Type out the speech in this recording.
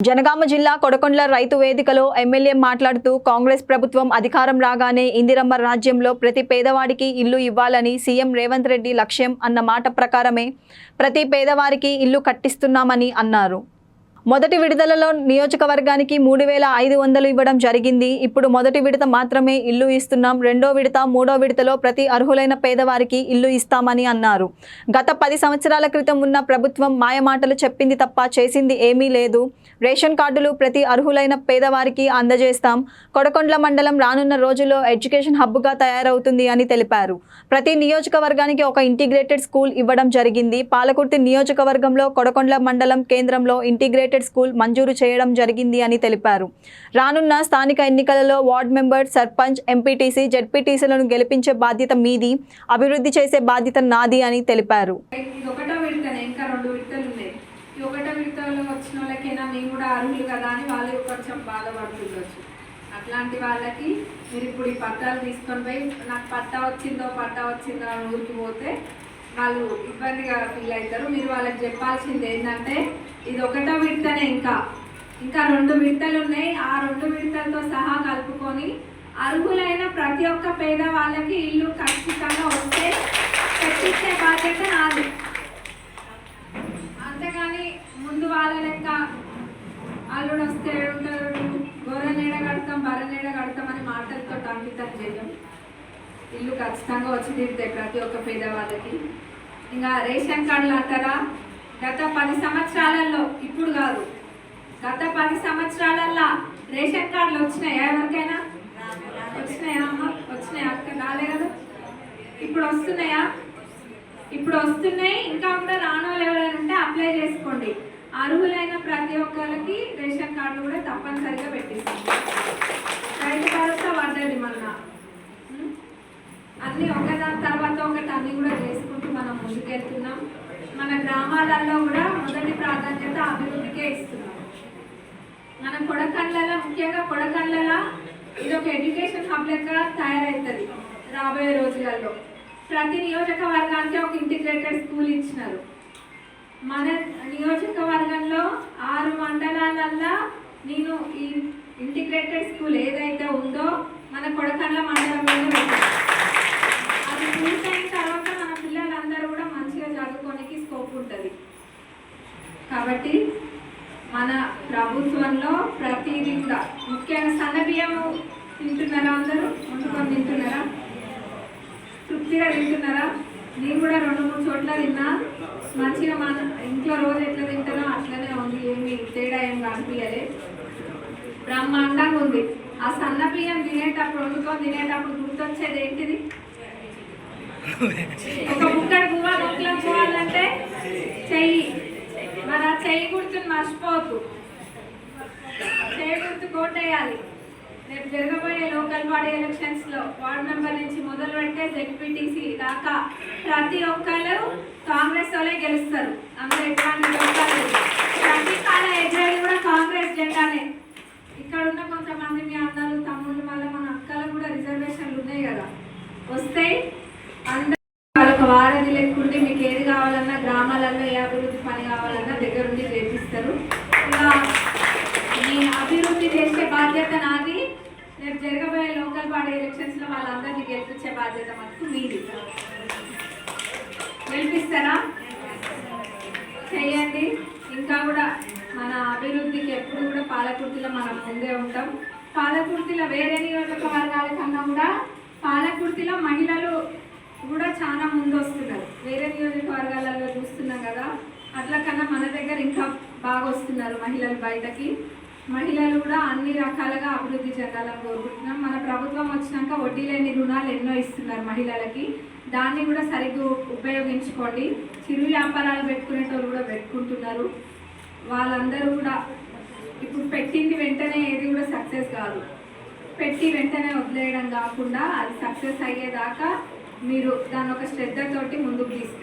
జనగామ జిల్లా కొడకొండ్ల రైతు వేదికలో ఎమ్మెల్యే మాట్లాడుతూ కాంగ్రెస్ ప్రభుత్వం అధికారం రాగానే ఇందిరమ్మ రాజ్యంలో ప్రతి పేదవాడికి ఇల్లు ఇవ్వాలని సీఎం రేవంత్ రెడ్డి లక్ష్యం అన్న మాట ప్రకారమే ప్రతి పేదవారికి ఇల్లు కట్టిస్తున్నామని అన్నారు. మొదటి విడుదలలో నియోజకవర్గానికి మూడు వేల ఐదు వందలు ఇవ్వడం జరిగింది. ఇప్పుడు మొదటి విడత మాత్రమే ఇల్లు ఇస్తున్నాం. రెండో విడత మూడో విడతలో ప్రతి అర్హులైన పేదవారికి ఇల్లు ఇస్తామని అన్నారు. గత పది సంవత్సరాల క్రితం ఉన్న ప్రభుత్వం మాయమాటలు చెప్పింది తప్ప చేసింది ఏమీ లేదు. రేషన్ కార్డులు ప్రతి అర్హులైన పేదవారికి అందజేస్తాం. కొడకొండ్ల మండలం రానున్న రోజుల్లో ఎడ్యుకేషన్ హబ్గా తయారవుతుంది అని తెలిపారు. ప్రతి నియోజకవర్గానికి ఒక ఇంటిగ్రేటెడ్ స్కూల్ ఇవ్వడం జరిగింది. పాలకుర్తి నియోజకవర్గంలో కొడకొండ్ల మండలం కేంద్రంలో ఇంటిగ్రేటెడ్ ప్రైవేటెడ్ స్కూల్ మంజూరు చేయడం జరిగింది అని తెలిపారు. రానున్న స్థానిక ఎన్నికలలో వార్డు మెంబర్ సర్పంచ్ ఎంపీటీసీ జడ్పీటీసీలను గెలిపించే బాధ్యత మీది అభివృద్ధి చేసే బాధ్యత నాది అని తెలిపారు. అట్లాంటి వాళ్ళకి మీరు ఇప్పుడు ఈ పట్టాలు తీసుకొని పోయి నాకు పట్టా వచ్చిందో పట్టా వచ్చిందో అని ఊరికి పోతే వాళ్ళు ఇబ్బందిగా ఫీల్ అవుతారు. మీరు వాళ్ళకి చెప్పాల్సింది ఏంటంటే ఇది ఒకటో విడతనే ఇంకా. ఇంకా రెండు విడతలు ఉన్నాయి. ఆ రెండు విడతలతో సహా కలుపుకొని అర్హులైన ప్రతి ఒక్క పేద వాళ్ళకి ఇల్లు ఖచ్చితంగా వస్తే కట్టించే బాధ్యత నాది. అంతేగాని ముందు వాళ్ళ లెక్క అల్లుడు వస్తే ఉంటారు గొర్రె నీడ కడతాం బర్రె నీడ కడతాం అని మాటలతో అంకితం చేయం ఇల్లు ఖచ్చితంగా వచ్చి తీరుతాయి ప్రతి ఒక్క పేదవాళ్ళకి. ఇంకా రేషన్ కార్డులు అంటారా? గత పది సంవత్సరాలలో ఇప్పుడు కాదు. గత పది సంవత్సరాలల్లో రేషన్ కార్డులు వచ్చినాయా ఎవరికైనా? వచ్చినాయా అమ్మ? వచ్చినాయా అక్క? రాలే కదా. ఇప్పుడు వస్తున్నాయా? ఇప్పుడు వస్తున్నాయి. ఇంకా కూడా రానోళ్ళు వాళ్ళు ఎవరైనా ఉంటే అప్లై చేసుకోండి. అర్హులైన ప్రతి ఒక్కరికి రేషన్ కార్డు కూడా తప్పనిసరిగా పెట్టిస్తాం రైతు భరోసా పడ్డది మొన్న ఉం? అన్నీ ఒకదాని తర్వాత ఒకటి అన్నీ కూడా చేసుకుంటూ మనం ముందుకెళ్తున్నాం మన గ్రామాలలో కూడా మొదటి ప్రాధాన్యత అభివృద్ధికే ఇస్తున్నాం. మన కొడకండ్లలో ముఖ్యంగా కొడకండ్లలో ఇది ఒక ఎడ్యుకేషన్ హబ్ తయారవుతుంది రాబోయే రోజులలో. ప్రతి నియోజకవర్గానికి ఒక ఇంటిగ్రేటెడ్ స్కూల్ ఇచ్చినారు. మన నియోజకవర్గంలో ఆరు మండలాలల్లో నేను ఈ ఇంటిగ్రేటెడ్ స్కూల్ ఏదైతే ఉందో మన కొడకండ్ల మండలంలో కాబట్టి మన ప్రభుత్వంలో ప్రతిదీ కూడా ముఖ్యంగా సన్నబియ్యము తింటున్నారా అందరూ? వండుకొని తింటున్నారా? తృప్తిగా తింటున్నారా? నేను కూడా రెండు మూడు చోట్ల తిన్నా. మంచిగా మన ఇంట్లో రోజు ఎట్లా తింటానో అట్లనే ఉంది. ఏమి తేడా ఏం కనిపించలే. బ్రహ్మాండంగా ఉంది. ఆ సన్న బియ్యం తినేటప్పుడు వండుకొని తినేటప్పుడు గుర్తొచ్చేది ఏంటిది? ఒక ముక్కడు పువ్వ మొక్కలు పోవాలంటే చెయ్యి. గుర్తుని మర్చిపోవద్దు కోటేయాలి. రేపు జరగబోయే లోకల్ బాడీ ఎలక్షన్స్లో వార్డ్ మెంబర్ నుంచి మొదలు పెడితే జెడ్పీటీసీ దాకా ప్రతి ఒక్కరు కాంగ్రెస్ వాళ్ళే గెలుస్తారు. అందులో ఎటువంటి ప్రతి కాల ఎజెండా కూడా కాంగ్రెస్ జెండానే. ఇక్కడ ఉన్న కొంతమంది మీ అన్నలు తమ్ముళ్ళు వాళ్ళ మన అక్కలు కూడా రిజర్వేషన్లు ఉన్నాయి కదా. వస్తాయి అందరూ వాళ్ళకు వారధి లేకుంటే మీకు ఏది కావాలన్నా గ్రామాలలో ఏ అభివృద్ధి పని కావాలన్నా దగ్గరుండి చేపిస్తారు ఇలా నేను అభివృద్ధి చేసే బాధ్యత నాది. రేపు జరగబోయే లోకల్ బాడీ ఎలక్షన్స్లో వాళ్ళందరినీ గెలిపించే బాధ్యత మనకు మీది. గెలిపిస్తారా? చేయండి. ఇంకా కూడా మన అభివృద్ధికి ఎప్పుడు కూడా పాలకుర్తిలో మనం ముందే ఉంటాం. పాలకుర్తిలో వేరే నియోజకవర్గాల కన్నా కూడా పాలకుర్తిలో మహిళలు కూడా చాలా ముందు వస్తున్నారు వేరే నియోజకవర్గాలలో చూస్తున్నాం కదా. అట్లా కన్నా మన దగ్గర ఇంకా బాగా వస్తున్నారు మహిళలు బయటకి. మహిళలు కూడా అన్ని రకాలుగా అభివృద్ధి చెందాలని కోరుకుంటున్నాం. మన ప్రభుత్వం వచ్చినాక వడ్డీ లేని రుణాలు ఎన్నో ఇస్తున్నారు మహిళలకి. దాన్ని కూడా సరిగ్గా ఉపయోగించుకోండి. చిరు వ్యాపారాలు పెట్టుకునేటోళ్ళు కూడా పెట్టుకుంటున్నారు. వాళ్ళందరూ కూడా ఇప్పుడు పెట్టింది వెంటనే ఏది కూడా సక్సెస్ కాదు. పెట్టి వెంటనే వదిలేయడం కాకుండా అది సక్సెస్ అయ్యేదాకా మీరు దాని ఒక శ్రద్ధతోటి ముందుకు తీసుకు